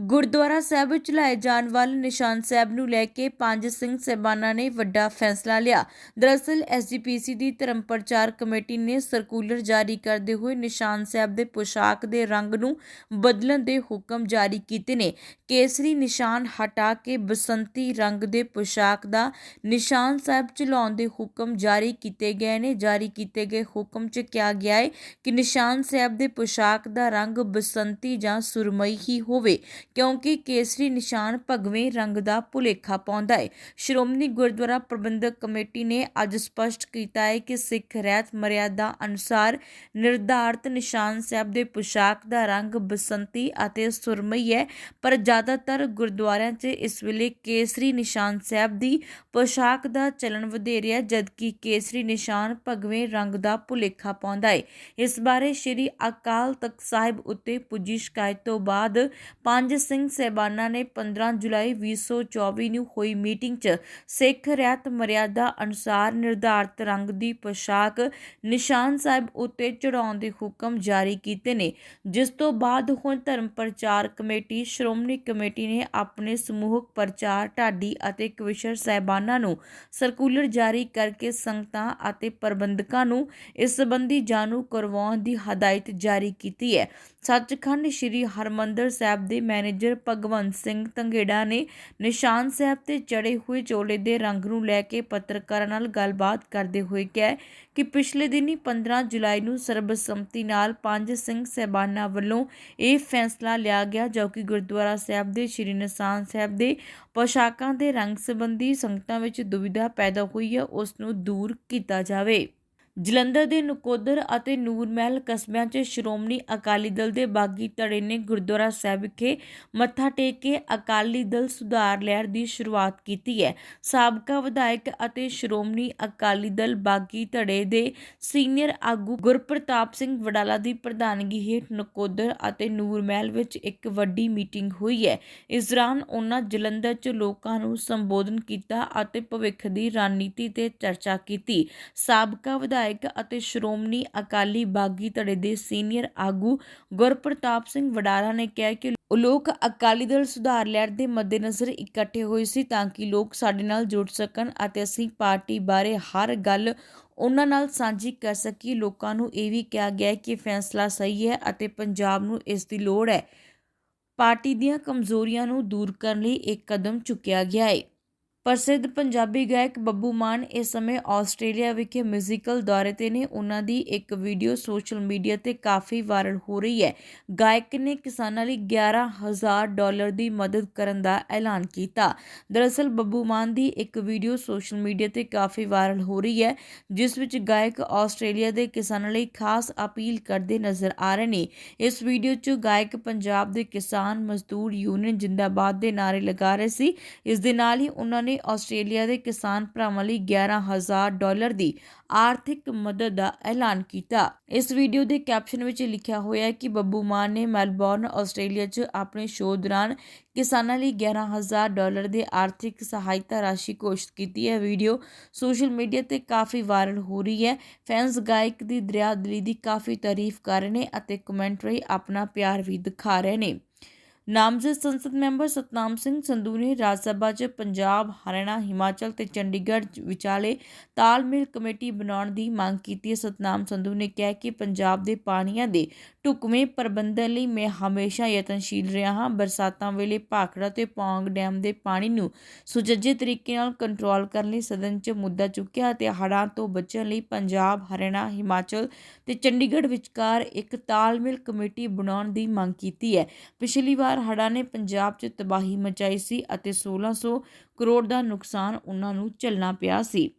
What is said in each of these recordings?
ਗੁਰਦੁਆਰਾ ਸਾਹਿਬ ਚਲਾਏ ਜਾਣ ਵਾਲੇ ਨਿਸ਼ਾਨ ਸਾਹਿਬ ਨੂੰ ਲੈ ਕੇ ਪੰਜ ਸਿੰਘ ਸਹਿਬਾਨਾਂ ਨੇ ਵੱਡਾ ਫੈਸਲਾ ਲਿਆ। ਦਰਅਸਲ ਐਸਜੀਪੀਸੀ ਦੀ ਧਰਮ ਪ੍ਰਚਾਰ ਕਮੇਟੀ ਨੇ ਸਰਕੂਲਰ ਜਾਰੀ ਕਰਦੇ ਹੋਏ ਨਿਸ਼ਾਨ ਸਾਹਿਬ ਦੇ ਪੋਸ਼ਾਕ ਦੇ ਰੰਗ ਨੂੰ ਬਦਲਣ ਦੇ ਹੁਕਮ ਜਾਰੀ ਕੀਤੇ ਨੇ। ਕੇਸਰੀ ਨਿਸ਼ਾਨ ਹਟਾ ਕੇ ਬਸੰਤੀ ਰੰਗ ਦੇ ਪੋਸ਼ਾਕ ਦਾ ਨਿਸ਼ਾਨ ਸਾਹਿਬ ਚਲਾਉਣ ਦੇ ਹੁਕਮ ਜਾਰੀ ਕੀਤੇ ਗਏ ਨੇ। ਜਾਰੀ ਕੀਤੇ ਗਏ ਹੁਕਮ 'ਚ ਕਿਹਾ ਗਿਆ ਹੈ ਕਿ ਨਿਸ਼ਾਨ ਸਾਹਿਬ ਦੇ ਪੋਸ਼ਾਕ ਦਾ ਰੰਗ ਬਸੰਤੀ ਜਾਂ ਸੁਰਮਈ ਹੀ ਹੋਵੇ। ਕਿਉਂਕਿ ਕੇਸਰੀ ਨਿਸ਼ਾਨ ਭਗਵੇਂ ਰੰਗ ਦਾ ਭੁਲੇਖਾ ਪਾਉਂਦਾ ਹੈ ਸ਼੍ਰੋਮਣੀ ਗੁਰਦੁਆਰਾ ਪ੍ਰਬੰਧਕ ਕਮੇਟੀ ਨੇ ਅੱਜ ਸਪਸ਼ਟ ਕੀਤਾ ਹੈ ਕਿ ਸਿੱਖ ਰਹਿਤ ਮਰਿਆਦਾ ਅਨੁਸਾਰ ਨਿਰਧਾਰਤ ਨਿਸ਼ਾਨ ਸਾਹਿਬ ਦੇ ਪੋਸ਼ਾਕ ਦਾ ਰੰਗ ਬਸੰਤੀ ਅਤੇ ਸੁਰਮਈ ਹੈ ਪਰ ਜ਼ਿਆਦਾਤਰ ਗੁਰਦੁਆਰਿਆਂ 'ਚ ਇਸ ਵੇਲੇ ਕੇਸਰੀ ਨਿਸ਼ਾਨ ਸਾਹਿਬ ਦੀ ਪੋਸ਼ਾਕ ਦਾ ਚਲਣ ਵਧੇਰਿਆ ਹੈ, ਜਦਕਿ ਕੇਸਰੀ ਨਿਸ਼ਾਨ ਭਗਵੇਂ ਰੰਗ ਦਾ ਭੁਲੇਖਾ ਪਾਉਂਦਾ ਹੈ ਇਸ ਬਾਰੇ ਸ਼੍ਰੀ ਅਕਾਲ ਤਖਤ ਸਾਹਿਬ ਉੱਤੇ ਪੁੱਜੀ ਸ਼ਿਕਾਇਤ ਤੋਂ ਬਾਅਦ ਪੰਜ ਸਿੰਘ ਸਹਿਬਾਨਾਂ ਨੇ 15 ਜੁਲਾਈ 2024 ਨੂੰ ਹੋਈ ਮੀਟਿੰਗ 'ਚ ਸਿੱਖ ਰਿਆਤ ਮਰਿਆਦਾ ਅਨੁਸਾਰ ਨਿਰਧਾਰਤ ਰੰਗ ਦੀ ਪੋਸ਼ਾਕ ਨਿਸ਼ਾਨ ਸਾਹਿਬ ਉੱਤੇ ਚੜਾਉਣ ਦੇ ਹੁਕਮ ਜਾਰੀ ਕੀਤੇ ਨੇ, ਜਿਸ ਤੋਂ ਬਾਅਦ ਹੁਣ ਧਰਮ ਪ੍ਰਚਾਰ ਕਮੇਟੀ, ਸ਼੍ਰੋਮਣੀ ਕਮੇਟੀ ਨੇ ਆਪਣੇ ਸਮੂਹਕ ਪ੍ਰਚਾਰ ਢਾਡੀ ਅਤੇ ਕਵਿਸ਼ਰ ਸਹਿਬਾਨਾਂ ਨੂੰ ਸਰਕੂਲਰ ਜਾਰੀ ਕਰਕੇ ਸੰਗਤਾਂ ਅਤੇ ਪ੍ਰਬੰਧਕਾਂ ਨੂੰ ਇਸ ਸੰਬੰਧੀ ਜਾਣੂ ਕਰਵਾਉਣ ਦੀ ਹਦਾਇਤ ਜਾਰੀ ਕੀਤੀ ਹੈ। ਸੱਚਖੰਡ ਸ੍ਰੀ ਹਰਮੰਦਰ ਸਾਹਿਬ ਦੇ ਮੈਨੇਜਰ ਭਗਵੰਤ ਸਿੰਘ ਤੰਗੇੜਾ ਨੇ ਨਿਸ਼ਾਨ ਸਾਹਿਬ ਤੇ ਚੜੇ ਹੋਏ ਚੋਲੇ ਦੇ ਰੰਗ ਨੂੰ ਲੈ ਕੇ ਪੱਤਰਕਾਰਾਂ ਨਾਲ ਗੱਲਬਾਤ ਕਰਦੇ ਹੋਏ ਕਿਹਾ ਕਿ ਪਿਛਲੇ ਦਿਨੀ 15 ਜੁਲਾਈ ਨੂੰ ਸਰਬਸੰਮਤੀ ਨਾਲ ਪੰਜ ਸਿੰਘ ਸਹਿਬਾਨਾਂ ਵੱਲੋਂ ਇਹ ਫੈਸਲਾ ਲਿਆ ਗਿਆ, ਜੋ ਕਿ ਗੁਰਦੁਆਰਾ ਸਾਹਿਬ ਦੇ ਸ੍ਰੀ ਨਿਸ਼ਾਨ ਸਾਹਿਬ ਦੇ ਪੋਸ਼ਾਕਾਂ ਦੇ ਰੰਗ ਸੰਬੰਧੀ ਸੰਗਤਾਂ ਵਿੱਚ ਦੁਵਿਧਾ ਪੈਦਾ ਹੋਈ ਹੈ, ਉਸ ਨੂੰ ਦੂਰ ਕੀਤਾ ਜਾਵੇ। ਜਲੰਧਰ ਦੇ ਨਕੋਦਰ ਅਤੇ ਨੂਰਮਹਿਲ ਕਸਬਿਆਂ 'ਚ ਸ਼੍ਰੋਮਣੀ ਅਕਾਲੀ ਦਲ ਦੇ ਬਾਗੀ ਧੜੇ ਨੇ ਗੁਰਦੁਆਰਾ ਸਾਹਿਬ ਵਿਖੇ ਮੱਥਾ ਟੇਕ ਕੇ ਅਕਾਲੀ ਦਲ ਸੁਧਾਰ ਲਹਿਰ ਦੀ ਸ਼ੁਰੂਆਤ ਕੀਤੀ ਹੈ। ਸਾਬਕਾ ਵਿਧਾਇਕ ਅਤੇ ਸ਼੍ਰੋਮਣੀ ਅਕਾਲੀ ਦਲ ਬਾਗੀ ਧੜੇ ਦੇ ਸੀਨੀਅਰ ਆਗੂ ਗੁਰਪ੍ਰਤਾਪ ਸਿੰਘ ਵਡਾਲਾ ਦੀ ਪ੍ਰਧਾਨਗੀ ਹੇਠ ਨਕੋਦਰ ਅਤੇ ਨੂਰਮਹਿਲ ਵਿੱਚ ਇੱਕ ਵੱਡੀ ਮੀਟਿੰਗ ਹੋਈ ਹੈ। ਇਸ ਦੌਰਾਨ ਉਹਨਾਂ ਜਲੰਧਰ 'ਚ ਲੋਕਾਂ ਨੂੰ ਸੰਬੋਧਨ ਕੀਤਾ ਅਤੇ ਭਵਿੱਖ ਦੀ ਰਣਨੀਤੀ ਤੇ ਚਰਚਾ ਕੀਤੀ। ਸਾਬਕਾ ਵਿਧਾਇਕ ਵਿਧਾਇਕ ਅਤੇ ਸ਼੍ਰੋਮਣੀ ਅਕਾਲੀ ਬਾਗੀ ਧੜੇ ਦੇ ਸੀਨੀਅਰ ਆਗੂ ਗੁਰਪ੍ਰਤਾਪ ਸਿੰਘ ਵਡਾਲਾ ਨੇ ਕਿਹਾ ਕਿ ਲੋਕ ਅਕਾਲੀ ਦਲ ਸੁਧਾਰ ਲਹਿਰ ਦੇ ਮੱਦੇਨਜ਼ਰ ਇਕੱਠੇ ਹੋਏ ਸੀ ਤਾਂ ਕਿ ਲੋਕ ਸਾਡੇ ਨਾਲ ਜੁੜ ਸਕਣ ਅਤੇ ਅਸੀਂ ਪਾਰਟੀ ਬਾਰੇ ਹਰ ਗੱਲ ਉਹਨਾਂ ਨਾਲ ਸਾਂਝੀ ਕਰ ਸਕੀਏ। ਲੋਕਾਂ ਨੂੰ ਇਹ ਵੀ ਕਿਹਾ ਗਿਆ ਕਿ ਫੈਸਲਾ ਸਹੀ ਹੈ ਅਤੇ ਪੰਜਾਬ ਨੂੰ ਇਸ ਦੀ ਲੋੜ ਹੈ। ਪਾਰਟੀ ਦੀਆਂ ਕਮਜ਼ੋਰੀਆਂ ਨੂੰ ਦੂਰ ਕਰਨ ਲਈ ਇੱਕ ਕਦਮ ਚੁੱਕਿਆ ਗਿਆ ਹੈ। ਪ੍ਰਸਿੱਧ ਪੰਜਾਬੀ ਗਾਇਕ ਬੱਬੂ ਮਾਨ ਇਸ ਸਮੇਂ ਆਸਟ੍ਰੇਲੀਆ ਵਿਖੇ ਮਿਊਜ਼ੀਕਲ ਦੌਰੇ ਤੇ ਨੇ। ਉਹਨਾਂ ਦੀ ਇੱਕ ਵੀਡੀਓ ਸੋਸ਼ਲ ਮੀਡੀਆ ਤੇ ਕਾਫੀ ਵਾਇਰਲ ਹੋ ਰਹੀ ਹੈ। ਗਾਇਕ ਨੇ ਕਿਸਾਨਾਂ ਲਈ 11000 ਡਾਲਰ ਦੀ ਮਦਦ ਕਰਨ ਦਾ ਐਲਾਨ ਕੀਤਾ। ਦਰਅਸਲ ਬੱਬੂ ਮਾਨ ਦੀ ਇੱਕ ਵੀਡੀਓ ਸੋਸ਼ਲ ਮੀਡੀਆ ਤੇ ਕਾਫੀ ਵਾਇਰਲ ਹੋ ਰਹੀ ਹੈ, ਜਿਸ ਵਿੱਚ ਗਾਇਕ ਆਸਟ੍ਰੇਲੀਆ ਦੇ ਕਿਸਾਨਾਂ ਲਈ ਖਾਸ ਅਪੀਲ ਕਰਦੇ ਨਜ਼ਰ ਆ ਰਹੇ ਨੇ। ਇਸ ਵੀਡੀਓ 'ਚ ਗਾਇਕ ਪੰਜਾਬ ਦੇ ਕਿਸਾਨ ਮਜ਼ਦੂਰ ਯੂਨੀਅਨ ਜਿੰਦਾਬਾਦ ਦੇ ਨਾਰੇ ਲਗਾ ਰਹੇ ਸੀ। ਇਸ ਦੇ ਨਾਲ ਹੀ ਉਹਨਾਂ ਨੇ ਆਸਟ੍ਰੇਲੀਆ ਦੇ ਕਿਸਾਨ ਭਰਾਵਾਂ ਲਈ 11000 ਡਾਲਰ ਦੀ ਆਰਥਿਕ ਮਦਦ ਦਾ ਐਲਾਨ ਕੀਤਾ। ਇਸ ਵੀਡੀਓ ਦੇ ਕੈਪਸ਼ਨ ਵਿੱਚ ਲਿਖਿਆ ਹੋਇਆ ਹੈ ਕਿ ਬੱਬੂ ਮਾਨ ਨੇ ਮੈਲਬੌਰਨ, ਆਸਟ੍ਰੇਲੀਆ 'ਚ ਆਪਣੇ ਸ਼ੋਅ ਦੌਰਾਨ ਕਿਸਾਨਾਂ ਲਈ 11000 ਡਾਲਰ ਦੇ ਆਰਥਿਕ ਸਹਾਇਤਾ ਰਾਸ਼ੀ ਘੋਸ਼ਿਤ ਕੀਤੀ। ਹੈ ਵੀਡੀਓ ਸੋਸ਼ਲ ਮੀਡੀਆ ਤੇ ਕਾਫੀ ਵਾਇਰਲ ਹੋ ਰਹੀ ਹੈ। ਫੈਨਸ ਗਾਇਕ ਦੀ ਦਰਿਆਦਲੀ ਦੀ ਕਾਫੀ ਤਾਰੀਫ ਕਰ ਰਹੇ ਨੇ ਅਤੇ ਕਮੈਂਟ ਰਹੀ ਆਪਣਾ ਪਿਆਰ ਵੀ ਦਿਖਾ ਰਹੇ ਨੇ। ਨਾਮਜ਼ਦ ਸੰਸਦ ਮੈਂਬਰ ਸਤਨਾਮ ਸਿੰਘ ਸੰਧੂ ਨੇ ਰਾਜ ਸਭਾ 'ਚ ਪੰਜਾਬ, ਹਰਿਆਣਾ, ਹਿਮਾਚਲ ਤੇ ਚੰਡੀਗੜ੍ਹ ਵਿਚਾਲੇ ਤਾਲਮੇਲ ਕਮੇਟੀ ਬਣਾਉਣ ਦੀ ਮੰਗ ਕੀਤੀ ਹੈ। ਸਤਨਾਮ ਸੰਧੂ ਨੇ ਕਿਹਾ ਕਿ ਪੰਜਾਬ ਦੇ ਪਾਣੀਆਂ ਦੇ ਢੁਕਵੇਂ ਪ੍ਰਬੰਧਨ ਲਈ ਮੈਂ ਹਮੇਸ਼ਾ ਯਤਨਸ਼ੀਲ ਰਿਹਾ ਹਾਂ। ਬਰਸਾਤਾਂ ਵੇਲੇ ਭਾਖੜਾ ਤੇ ਪੌਂਗ ਡੈਮ ਦੇ ਪਾਣੀ ਨੂੰ ਸੁਚੱਜੇ ਤਰੀਕੇ ਨਾਲ ਕੰਟਰੋਲ ਕਰਨ ਲਈ ਸਦਨ 'ਚ ਮੁੱਦਾ ਚੁੱਕਿਆ ਅਤੇ ਹੜ੍ਹਾਂ ਤੋਂ ਬਚਣ ਲਈ ਪੰਜਾਬ, ਹਰਿਆਣਾ, ਹਿਮਾਚਲ ਤੇ ਚੰਡੀਗੜ੍ਹ ਵਿਚਕਾਰ ਇੱਕ ਤਾਲਮੇਲ ਕਮੇਟੀ ਬਣਾਉਣ ਦੀ ਮੰਗ ਕੀਤੀ ਹੈ। ਪਿਛਲੀ ਵਾਰ ਹੜ੍ਹਾਂ ਨੇ ਪੰਜਾਬ 'ਚ ਤਬਾਹੀ ਮਚਾਈ ਸੀ ਅਤੇ 1600 ਕਰੋੜ ਦਾ ਨੁਕਸਾਨ ਉਹਨਾਂ ਨੂੰ ਝੱਲਣਾ ਪਿਆ ਸੀ।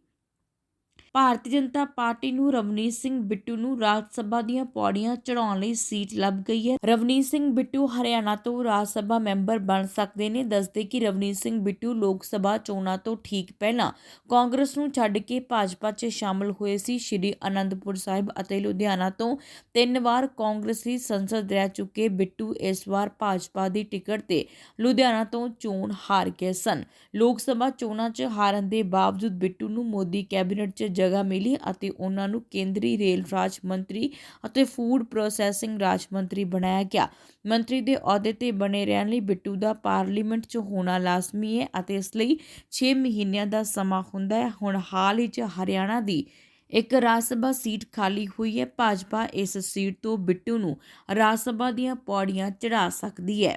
ਭਾਰਤੀ ਜਨਤਾ ਪਾਰਟੀ ਨੂੰ ਰਵਨੀਤ ਸਿੰਘ ਬਿੱਟੂ ਨੂੰ ਰਾਜ ਸਭਾ ਦੀਆਂ ਪੌੜੀਆਂ ਚੜਾਉਣ ਲਈ ਸੀਟ ਲੱਭ ਗਈ ਹੈ। ਰਵਨੀਤ ਸਿੰਘ ਬਿੱਟੂ ਹਰਿਆਣਾ ਤੋਂ ਰਾਜ ਸਭਾ ਮੈਂਬਰ ਬਣ ਸਕਦੇ ਨੇ। ਦੱਸਦੇ ਕਿ ਰਵਨੀਤ ਸਿੰਘ ਬਿੱਟੂ ਲੋਕ ਸਭਾ ਚੋਣਾਂ ਤੋਂ ਠੀਕ ਪਹਿਲਾਂ ਕਾਂਗਰਸ ਨੂੰ ਛੱਡ ਕੇ ਭਾਜਪਾ 'ਚ ਸ਼ਾਮਲ ਹੋਏ ਸੀ। ਸ਼੍ਰੀ ਅਨੰਦਪੁਰ ਸਾਹਿਬ ਅਤੇ ਲੁਧਿਆਣਾ ਤੋਂ ਤਿੰਨ ਵਾਰ ਕਾਂਗਰਸੀ ਸੰਸਦ ਰਹਿ ਚੁੱਕੇ ਬਿੱਟੂ ਇਸ ਵਾਰ ਭਾਜਪਾ ਦੀ ਟਿਕਟ ਤੇ ਲੁਧਿਆਣਾ ਤੋਂ ਚੋਣ ਹਾਰ ਗਏ ਸਨ। ਲੋਕ ਸਭਾ ਚੋਣਾਂ 'ਚ ਹਾਰਨ ਦੇ ਬਾਵਜੂਦ ਬਿੱਟੂ ਨੂੰ ਮੋਦੀ ਕੈਬਨਿਟ 'ਚ ਜਗ੍ਹਾ ਮਿਲੀ ਅਤੇ ਉਹਨਾਂ ਨੂੰ ਕੇਂਦਰੀ ਰੇਲ ਰਾਜ ਮੰਤਰੀ ਅਤੇ ਫੂਡ ਪ੍ਰੋਸੈਸਿੰਗ ਰਾਜ ਮੰਤਰੀ ਬਣਾਇਆ ਗਿਆ। ਮੰਤਰੀ ਦੇ ਅਹੁਦੇ ਤੇ ਬਣੇ ਰਹਿਣ ਲਈ ਬਿੱਟੂ ਦਾ ਪਾਰਲੀਮੈਂਟ 'ਚ ਹੋਣਾ ਲਾਜ਼ਮੀ ਹੈ ਅਤੇ ਇਸ ਲਈ 6 ਮਹੀਨਿਆਂ ਦਾ ਸਮਾਂ ਹੁੰਦਾ ਹੈ। ਹੁਣ ਹਾਲ ਹੀ 'ਚ ਹਰਿਆਣਾ ਦੀ ਇੱਕ ਰਾਜ ਸਭਾ ਸੀਟ ਖਾਲੀ ਹੋਈ ਹੈ। ਭਾਜਪਾ ਇਸ ਸੀਟ ਤੋਂ ਬਿੱਟੂ ਨੂੰ ਰਾਜ ਸਭਾ ਦੀਆਂ ਪੌੜੀਆਂ ਚੜ੍ਹਾ ਸਕਦੀ ਹੈ।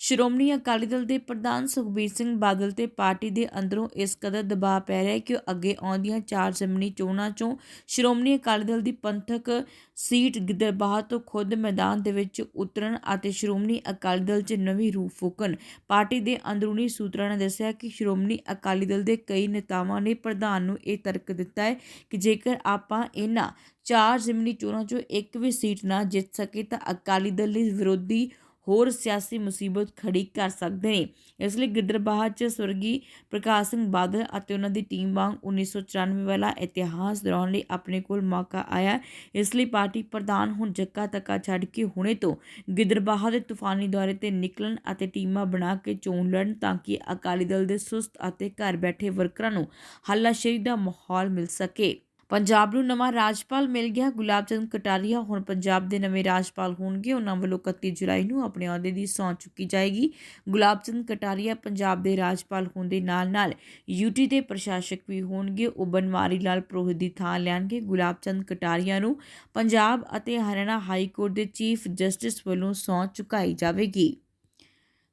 ਸ਼੍ਰੋਮਣੀ ਅਕਾਲੀ ਦਲ ਦੇ ਪ੍ਰਧਾਨ ਸੁਖਬੀਰ ਸਿੰਘ ਬਾਦਲ ਤੇ ਪਾਰਟੀ ਦੇ ਅੰਦਰੋਂ ਇਸ ਕਦਰ ਦਬਾਅ ਪੈ ਰਿਹਾ ਹੈ ਕਿ ਉਹ ਅੱਗੇ ਆਉਂਦੀਆਂ ਚਾਰ ਜ਼ਮਨੀ ਚੋਣਾਂ 'ਚੋਂ ਸ਼੍ਰੋਮਣੀ ਅਕਾਲੀ ਦਲ ਦੀ ਪੰਥਕ ਸੀਟ ਗਿੱਦੜਬਾਹਾ ਤੋਂ ਖੁਦ ਮੈਦਾਨ ਦੇ ਵਿੱਚ ਉਤਰਨ ਅਤੇ ਸ਼੍ਰੋਮਣੀ ਅਕਾਲੀ ਦਲ 'ਚ ਨਵੀਂ ਰੂਹ ਫੂਕਣ। ਪਾਰਟੀ ਦੇ ਅੰਦਰੂਨੀ ਸੂਤਰਾਂ ਨੇ ਦੱਸਿਆ ਕਿ ਸ਼੍ਰੋਮਣੀ ਅਕਾਲੀ ਦਲ ਦੇ ਕਈ ਨੇਤਾਵਾਂ ਨੇ ਪ੍ਰਧਾਨ ਨੂੰ ਇਹ ਤਰਕ ਦਿੱਤਾ ਹੈ ਕਿ ਜੇਕਰ ਆਪਾਂ ਇਹਨਾਂ ਚਾਰ ਜ਼ਿਮਨੀ ਚੋਣਾਂ 'ਚੋਂ ਇੱਕ ਵੀ ਸੀਟ ਨਾ ਜਿੱਤ ਸਕੇ ਤਾਂ ਅਕਾਲੀ ਦਲ ਲਈ ਵਿਰੋਧੀ ਹੋਰ ਸਿਆਸੀ ਮੁਸੀਬਤ ਖੜੀ ਕਰ ਸਕਦੇ ਨੇ। ਇਸ ਲਈ ਗਿੱਦਰਬਾਹ 'ਚ ਸਵਰਗੀ ਪ੍ਰਕਾਸ਼ ਸਿੰਘ ਬਾਦਲ ਅਤੇ ਉਹਨਾਂ ਦੀ ਟੀਮ ਵਾਂਗ 1994 ਵਾਲਾ ਇਤਿਹਾਸ ਦੌਰਾਨ ਲਈ ਆਪਣੇ ਕੋਲ ਮੌਕਾ ਆਇਆ। ਇਸ ਲਈ ਪਾਰਟੀ ਪ੍ਰਧਾਨ ਹੁਣ ਜੱਕਾ ਤੱਕਾ ਛੱਡ ਕੇ ਹੁਣੇ ਤੋਂ ਗਿੱਦਰਬਾਹ ਦੇ ਤੂਫਾਨੀ ਦੌਰੇ ਤੇ ਨਿਕਲਣ ਅਤੇ ਟੀਮਾਂ ਬਣਾ ਕੇ ਚੋਣ ਲੜਨ ਤਾਂ ਕਿ ਅਕਾਲੀ ਦਲ ਦੇ ਸੁਸਤ ਅਤੇ ਘਰ ਬੈਠੇ ਵਰਕਰਾਂ ਨੂੰ ਹੱਲਾਸ਼ੇਰੀ ਦਾ ਮਾਹੌਲ ਮਿਲ ਸਕੇ। ਪੰਜਾਬ ਨੂੰ ਨਵਾਂ ਰਾਜਪਾਲ ਮਿਲ ਗਿਆ। ਗੁਲਾਬ ਚੰਦ ਕਟਾਰੀਆ ਹੁਣ ਪੰਜਾਬ ਦੇ ਨਵੇਂ ਰਾਜਪਾਲ ਹੋਣਗੇ। ਉਹਨਾਂ ਵੱਲੋਂ 31 ਜੁਲਾਈ ਨੂੰ ਆਪਣੇ ਅਹੁਦੇ ਦੀ ਸਹੁੰ ਚੁੱਕੀ ਜਾਏਗੀ। ਗੁਲਾਬ ਚੰਦ ਕਟਾਰੀਆ ਪੰਜਾਬ ਦੇ ਰਾਜਪਾਲ ਹੋਣ ਦੇ ਨਾਲ-ਨਾਲ ਯੂਟੀ ਦੇ ਪ੍ਰਸ਼ਾਸਕ ਵੀ ਹੋਣਗੇ। ਉਹ ਬਨਵਾਰੀ ਲਾਲ ਪ੍ਰੋਹਿਤ ਦੀ ਥਾਂ ਲੈਣਗੇ। ਗੁਲਾਬ ਚੰਦ ਕਟਾਰੀਆ ਨੂੰ ਪੰਜਾਬ ਅਤੇ ਹਰਿਆਣਾ ਹਾਈ ਕੋਰਟ ਦੇ ਚੀਫ ਜਸਟਿਸ ਵੱਲੋਂ ਸਹੁੰ ਚੁਕਾਈ ਜਾਵੇਗੀ।